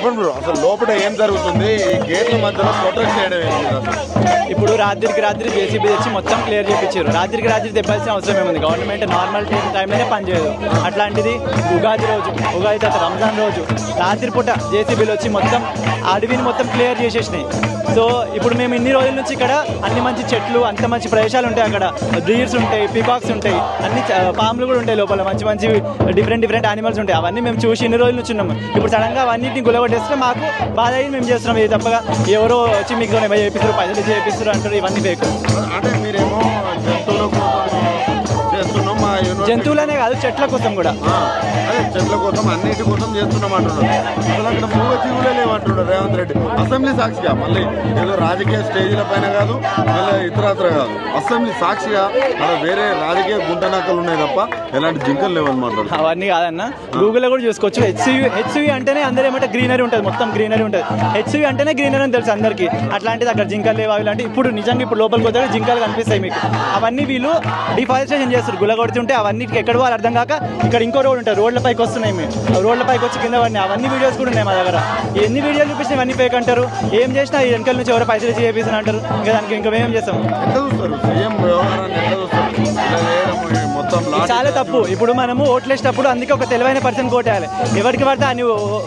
చెప్పండి బ్రో అసలు లోపల ఏం జరుగుతుంది? ఈ గేట్ల మధ్యలో ప్రొటెస్ట్ చేయడం ఇప్పుడు రాత్రికి రాత్రి జేసీబీ తెచ్చి మొత్తం క్లియర్ చేయించారు రాత్రికి రాత్రి తెప్పాల్సిన అవసరం ఏముంది? గవర్నమెంట్ నార్మల్ టైంలోనే పనిచేయదు అట్లాంటిది ఉగాది రోజు ఉగాది తర్వాత రంజాన్ రోజు రాత్రి పూట జేసీబీలు వచ్చి మొత్తం అడవిని మొత్తం క్లియర్ చేసేసినాయి. సో ఇప్పుడు మేము ఇన్ని రోజుల నుంచి ఇక్కడ అన్ని మంచి చెట్లు అంత మంచి ప్రదేశాలు ఉంటాయి అక్కడ. బ్రీడ్స్ ఉంటాయి పికాక్స్ ఉంటాయి అన్ని పాములు కూడా ఉంటాయి లోపల. మంచి మంచి డిఫరెంట్ డిఫరెంట్ యానిమల్స్ ఉంటాయి. అవన్నీ మేము చూసి ఇన్ని రోజుల నుంచి ఉన్నాము. ఇప్పుడు సడన్గా అవన్నిటిని గులగొట్టేస్తే మాకు బాధ అయ్యి మేము చేస్తున్నాం. ఇది తప్పగా ఎవరో వచ్చి మీకు చేపిస్తారు పైసలు చేపిస్తారు అంటారు ఇవన్నీ ఫేక్ అంటే మీరేమో జంతువులనే కాదు చెట్ల కోసం కూడా. అదే చెట్ల కోసం అన్నిటి కోసం చేస్తున్నాం అసలు అక్కడ మూగ జీవులే లేవంటున్నారు రేవంత్ రెడ్డి. అసెంబ్లీ సాక్షిగా మళ్ళీ ఏదో రాజకీయ స్టేజీల పైన కాదు మళ్ళీ ఇతరత్ర కాదు. అసెంబ్లీ సాక్షిగా అక్కడ వేరే రాజకీయ గుంటనక్కలు ఉన్నాయి తప్ప ఎలాంటి జింకలు లేవని మాట్లాడుతున్నారు అవన్నీ కాదన్న. గూగుల్లో కూడా చూసుకోవచ్చు. హెచ్సివి హెచ్సివి అంటేనే అందరూ ఏమంటే గ్రీనరీ ఉంటుంది. మొత్తం గ్రీనరీ ఉంటుంది. హెచ్సివి అంటేనే గ్రీనరీ అని తెలుసు అందరికీ. అట్లాంటిది అక్కడ జింకలు లేవు అవి ఇలాంటి ఇప్పుడు నిజంగా ఇప్పుడు లోపలికి పోతే జింకలు కనిపిస్తాయి మీకు. అవన్నీ వీళ్ళు డిఫారెస్టేషన్ చేస్తారు. గులగొడుతుంటే అవన్నీ ఎక్కడ వాళ్ళు అర్థం కాక ఇక్కడ ఇంకో రోడ్ ఉంటుంది. రోడ్ల పైకి వస్తున్నాయి మేము. రోడ్ల పైకి వచ్చి కింద పడినాయి అవన్నీ వీడియోస్ కూడా ఉన్నాయి మా దగ్గర. ఎన్ని వీడియోలు చూపించినా ఇవన్నీ ఫేక్ అంటారు? ఏం చేసినా ఈ వెనకాల నుంచి ఎవరో పైసలు చేపిస్తున్నా అంటారు. ఇంకా దానికి ఇంకా మేము చేస్తాం? చాలా తప్పు. ఇప్పుడు మనము ఓట్లేసేటప్పుడు అందుకే ఒక తెలివైన పర్సన్ కోటేయాలి ఎవరికి పడితే అని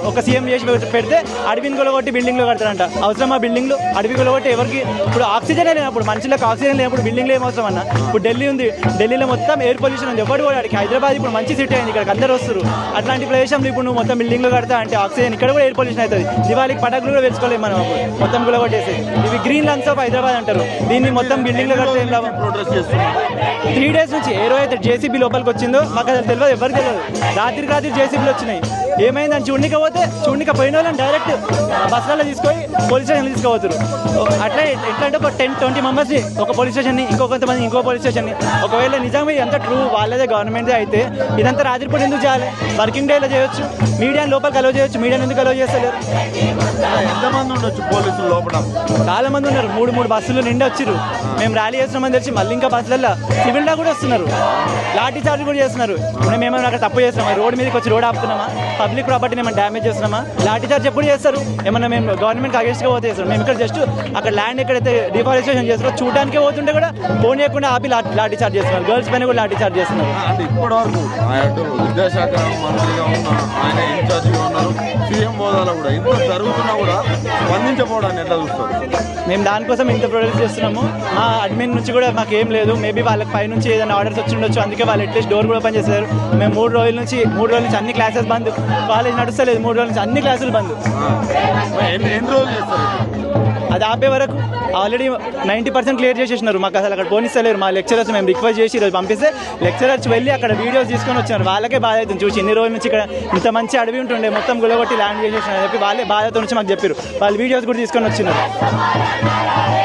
ఒక సీఎం చేసి పెడితే అడవిని కొలగొట్టి బిల్డింగ్లో కడతారంట. అవసరమా బిల్డింగ్లో అడవి కొలగొట్టి ఎవరికి? ఇప్పుడు ఆక్సిజన్ లేనప్పుడు మనుషులకు ఆక్సిజన్ లేనప్పుడు బిల్డింగ్లో ఏం అవసరం అన్న? ఇప్పుడు ఢిల్లీ ఉంది. ఢిల్లీలో మొత్తం ఎయిర్ పొల్యూషన్ ఉంది. ఎవరు కూడా హైదరాబాద్ ఇప్పుడు మంచి సిటీ అయింది. ఇక్కడ అందరూ వస్తారు అట్లాంటి ప్రదేశంలో ఇప్పుడు నువ్వు మొత్తం బిల్డింగ్లో కడతా అంటే ఆక్సిజన్ ఇక్కడ కూడా ఎయిర్ పొల్యూషన్ అవుతుంది. దివాళీకి పటాకులు కూడా వేసుకోలేము మనం అప్పుడు. మొత్తం కొలగొట్టేసి ఇవి గ్రీన్ లంగ్స్ ఆఫ్ హైదరాబాద్ అంటారు. దీన్ని మొత్తం బిల్డింగ్లో కడితే ఏం లాభం? త్రీ డేస్ నుంచి ఏ రోజు అయితే జేసీబీ లోపలికి వచ్చిందో మాకు అసలు తెలియదు ఎవరికి తెలియదు. రాత్రికి రాత్రి జేసీబీలు వచ్చినాయి. ఏమైందని చూడనిక పోతే చూడనిక పోయిన వాళ్ళని డైరెక్ట్ బస్సులలో తీసుకొని పోలీస్ స్టేషన్ తీసుకోవచ్చురు అట్లా ఎట్లా అంటే ఒక టెన్ ట్వంటీ మెంబర్స్ని ఒక పోలీస్ స్టేషన్ని ఇంకో కొంతమంది ఇంకో పోలీస్ స్టేషన్ని ఒకవేళ నిజంగా ఎంత ట్రూ వాళ్ళదే గవర్నమెంట్దే అయితే ఇదంతా రాత్రిపూట ఎందుకు చేయాలి? వర్కింగ్ డేలో చేయొచ్చు. మీడియాని లోపలికి అలవ్ చేయొచ్చు. మీడియాని ఎందుకు అలవ్ చేస్తలేరు? ఎంతమంది ఉండొచ్చు పోలీసులు లోపల? చాలా మంది ఉన్నారు. మూడు మూడు బస్సులు నిండి వచ్చిర్రు. మేము ర్యాలీ చేస్తున్నామని తెలిసి మళ్ళీ ఇంకా బస్సులలో సివిల్ లా కూడా వస్తున్నారు. లాఠీ చార్జ్ కూడా చేస్తున్నారు. మేము ఏమైనా అక్కడ తప్పు చేస్తున్నామా? రోడ్ మీదకి వచ్చి రోడ్ ఆపుతున్నామా? పబ్లిక్ ప్రాపర్టీని ఏమైనా డ్యామేజ్ చేస్తున్నామా? లాఠీ చార్జ్ ఎప్పుడు చేస్తారు? ఏమన్నా మేము గవర్నమెంట్ అగేన్స్ట్గా పోతే చేస్తారు? మేము ఇక్కడ జస్ట్ అక్కడ ల్యాండ్ ఎక్కడైతే డిఫారెస్టేషన్ చేస్తారో చూడడానికి పోతుంటే కూడా ఫోన్ చేయకుండా ఆపి లాఠీ చార్జ్ చేస్తున్నారు. గర్ల్స్ పైన కూడా లాఠీ చార్జ్ చేస్తున్నారు. ఇప్పటి వరకు విద్యాశాఖ మంత్రిగా ఉన్న ఆయన ఇన్ఛార్జ్గా ఉన్నారు. సీఎం హోదాలో కూడా. ఇంత కూడా స్పందించకపోవడాన్ని ఎట్లా చూస్తారు? మేము దానికోసం ఇంత ప్రొడక్ట్స్ చేస్తున్నాము. మా అడ్మిన్ నుంచి కూడా మాకు ఏం లేదు. మేబీ వాళ్ళకి పై నుంచి ఏదైనా ఆర్డర్స్ వచ్చి ఉండొచ్చు. అందుకే వాళ్ళు అట్లీస్ట్ డోర్ కూడా ఓపెన్ చేశారు. మేము మూడు రోజుల నుంచి మూడు రోజుల నుంచి అన్ని క్లాసెస్ బంద్. కాలేజ్ నడుస్తలేదు. మూడు రోజుల నుంచి అన్ని క్లాసులు బంద్. ఎన్ని రోజులు చేస్తారు? అది ఆపే వరకు ఆల్రెడీ నైంటీ పర్సెంట్ క్లియర్ చేసేసినారు. మాకు అసలు అక్కడ పోనిస్తలేరు. మా లెక్చరర్స్ మేము రిక్వెస్ట్ చేసి ఈరోజు పంపిస్తే లెక్చరర్స్ వెళ్ళి అక్కడ వీడియోస్ తీసుకొని వచ్చినారు. వాళ్ళకే బాధ అవుతుంది. చూసి ఇన్ని రోజుల నుంచి ఇక్కడ ఇంత మంచి అడవి ఉంటుండే మొత్తం గులగొట్టి ల్యాండ్ చేసేసిన చెప్పి వాళ్ళే బాధతో నుంచి మాకు చెప్పారు వాళ్ళు వీడియోస్ కూడా తీసుకొని వచ్చినారు.